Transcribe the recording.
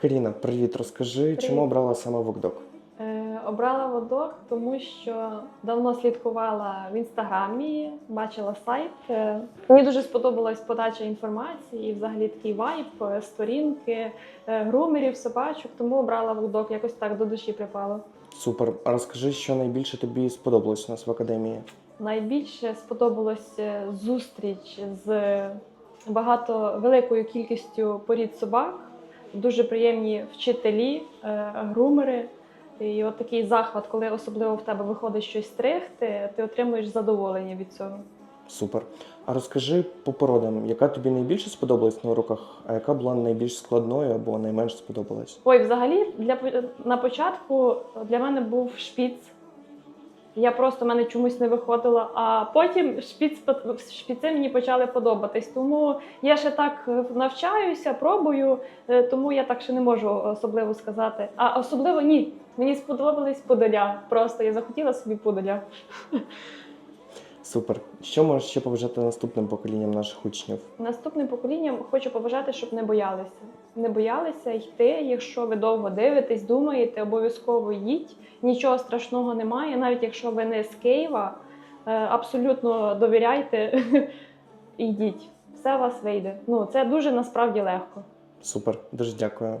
Каріна, привіт, розкажи, чому обрала саме Вокдок? Е, Обрала водок, тому що давно слідкувала в інстаграмі, бачила сайт. Е, Мені дуже сподобалась подача інформації, і взагалі такий вайб, е, сторінки, е, грумерів, собачок, тому обрала водок, якось так до душі припало. Супер. А розкажи, що найбільше тобі сподобалось у нас в академії? Найбільше сподобалось е, зустріч з багато великою кількістю порід собак, дуже приємні вчителі, е, грумери. І от такий захват, коли особливо в тебе виходить щось стригти, ти отримуєш задоволення від цього. Супер. А розкажи по породам, яка тобі найбільше сподобалась на уроках, а яка була найбільш складною або найменш сподобалась? Ой, взагалі, для на початку для мене був шпіц. Я просто в мене чомусь не виходила. А потім шпіц шпіци мені почали подобатись. Тому я ще так е, навчаюся, пробую, е, тому я так ще не можу особливо сказати. А особливо ні. Мені сподобались подоля. Просто я захотіла собі подоля. Супер. Що можеш ще побажати наступним поколінням наших учнів? Наступним поколінням хочу побажати, щоб не боялися. Не боялися йти. Якщо ви довго дивитесь, думаєте, обов'язково їдь. Нічого страшного немає, навіть якщо ви не з Києва, е, абсолютно довіряйте і йдіть. Все у вас вийде. Ну це дуже насправді легко. Супер, дуже дякую.